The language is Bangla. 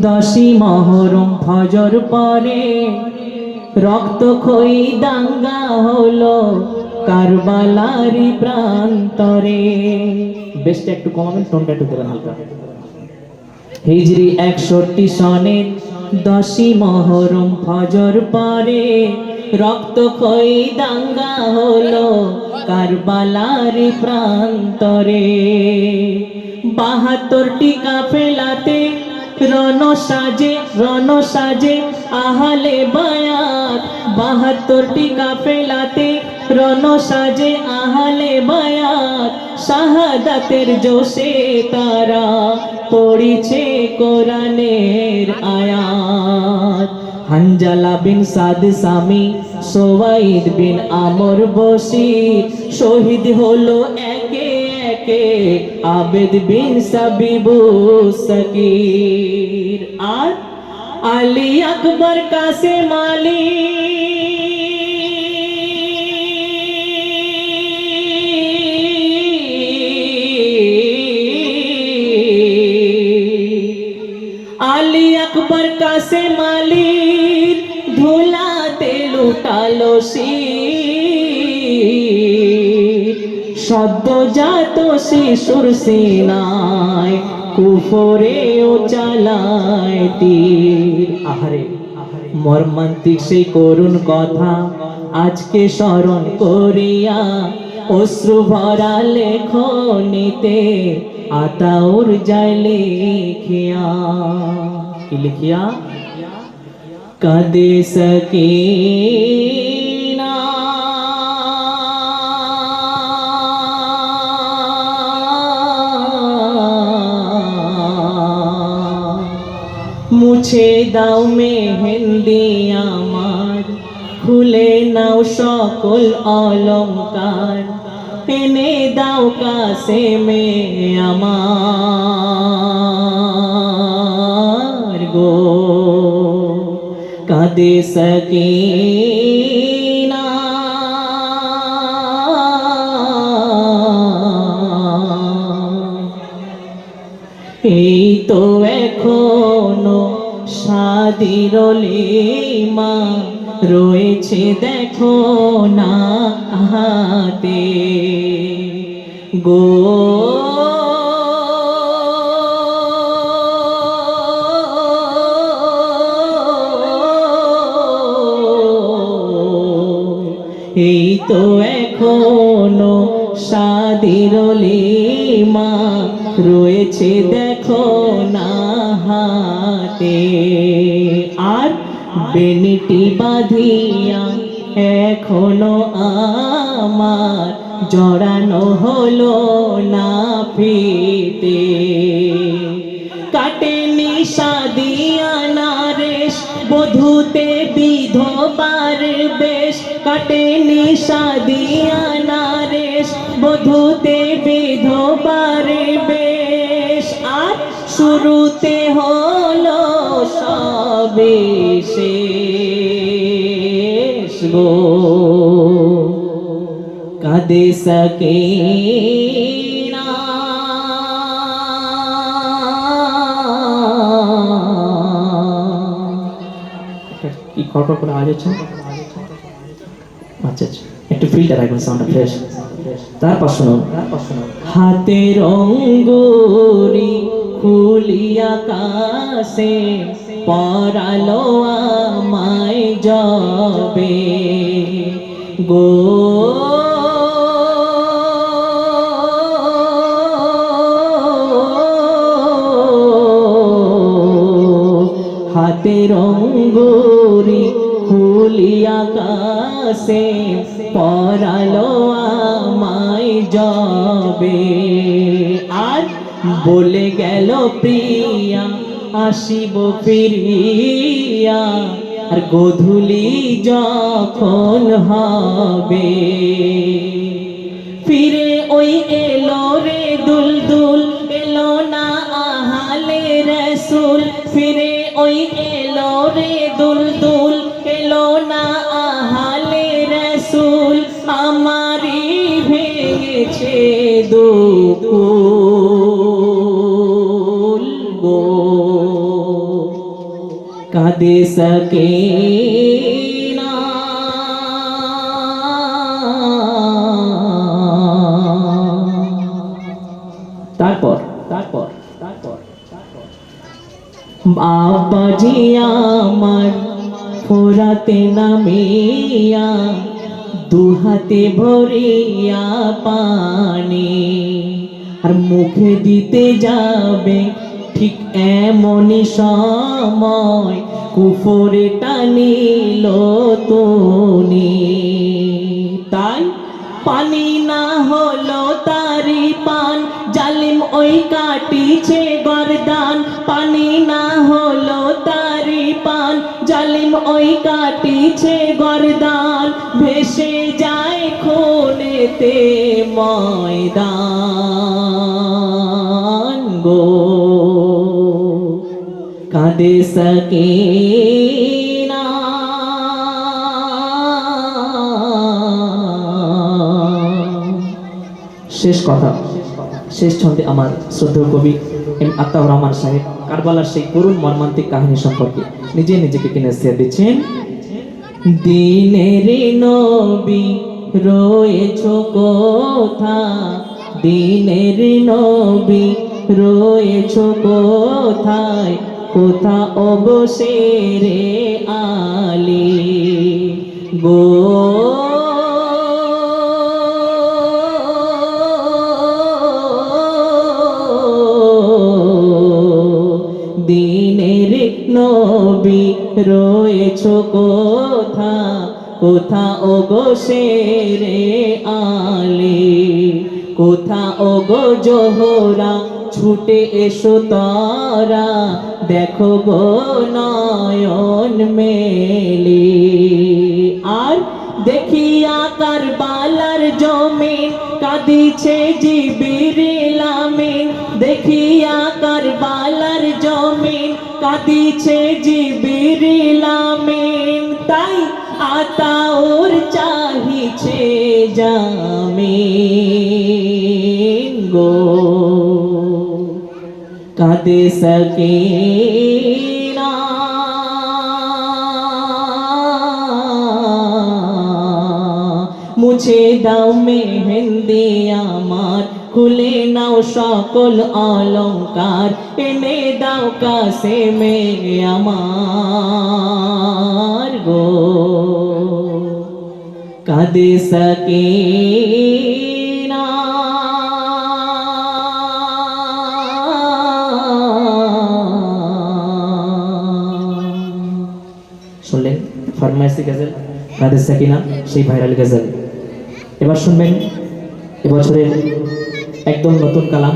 দশী মহরম ফজর পরে রক্ত খই দাঙ্গা হলো কারবালারি প্রান্তরে। বেশটা একটু কমাবেন টোনটা একটু দেবেন হালকা। হিজরি একষট্টি সনের দশী মহরম ফজর পরে রক্ত খই দাঙ্গা হলো কারবালারি প্রান্তরে। বাহাত্তরটি কাফেলাতে রণ সাজে রণ সাজে, আহালে বায়াত, বাহাত্তরটি কাফেলাতে রণ সাজে, আহালে বায়াত, শাহাদাতের জোশে তারা পড়িছে কোরআনের আয়াত। হানজালা বিন সাদ সামি, সোয়াইদ বিন আমর বসির শহীদ হলো একে একে আবেদ বিন সাবিবু সকির। আর আলী আকবর কাসে মালি আলী আকবর কাসে মালির ধুলাতে লুটালো শির। সদ্যজাত শিশুর সিনায়, কুফরে ও চালায় তীর। আহারে, মর্মান্তিক সেই করুণ কথা আজকে স্মরণ করিয়া অশ্রু ভরা লেখনিতে আতাউর যায় লিখিয়া। লিখিয়া? কাদে সকিনা মুছে দাও মেহেন্দি আমার। খুলে নাও সকল অলংকার। এনে দাও কাছে মে আমার গো। কাঁদে সকিনা। এই তো এখনও লিমা রয়েছে দেখো না হাতে গো এই তো এখনও সাদির মা রয়েছে দেখো না হাতে আর বেনিটি বাঁধিয়া এখনও আমার জড়ানো হলো না ফিতে। কাটেনি সাদিয়া নারেশ, বধুতে বিধবার বেশ। কাটেনি সাদিয়া নারেশ, বধুতে বিধবার শুরুতে হলো সবে শেষ গো। কাঁদে সকে কি হচ্ছে? আচ্ছা আচ্ছা। ফিল্টার ফ্রেশ তারপর শুনুন। হাতের অঙ্গুরি খুলিয়া কাছে পরালো আমায় যাবে গো হাতের অঙ্গুরি খুলিয়া কাছে পরালো আমায় আর বলে গেল প্রিয়া, আসিব ফিরিয়া। আর গধুলি যখন হবে, ফিরে ওই এলো রে দুল দুল এলো না আহালে রসুল। ফিরে ওই এলো রে দুল দুল এলো না আহালে রসুল। আমারি ভেঙেছে দুকুল। কাঁদে সকে তারপর তারপর তারপর বাবাজি আমার ফোরাতে নামিয়া দুহাতে ভরিয়া পানি আর মুখে দিতে যাবে ঠিক এমনই সময় কুফরে টানিল তুনি তাই পানি না হলো তারি পান, জালিম ওই কাটিছে গরদান। পানি না হলো তারি পান, জালিম ওই কাটিছে গরদান। ভেসে যায় খুনেতে ময়দান গো। না শেষ কথা, শেষ ছন্দে আমার শ্রদ্ধেয় কবি এম আত্তাউর রহমান সাহেব, কারবালার সেই করুণ মর্মান্তিক কাহিনী সম্পর্কে নিজে নিজেকে কিনে সে দিচ্ছেন। দিনের নবী রয়েছ কোথা? দিনের নবী রয়েছ কোথায়? কোথা অবসেরে আলী? গো দিনের নবী রয়েছ কোথা? কোথা ও গো শেরে আলে? কোথা ও গো জোহরা ছুটে এসো তারা? দেখো গো নয়ন মেলে। আর দেখি দেখিয়া কারবালার জমিন কাঁদিছে জিবির আমিন দেখিয়া কারবালার জমিন কাঁদিছে জিবির আমিন তাই আতাউর চাহিছে জামিন গো। সকে না মুছে দাও মেহেন্দি আমার খুলে নাও সকল অলংকার এনে দাও কাছে মে আমার গো কাঁদে সকে ফার্মাসি গেজেল কাদের সাকিনা সেই ভাইরাল গেজেল এবার শুনবেন এবছরের একদম নতুন কালাম।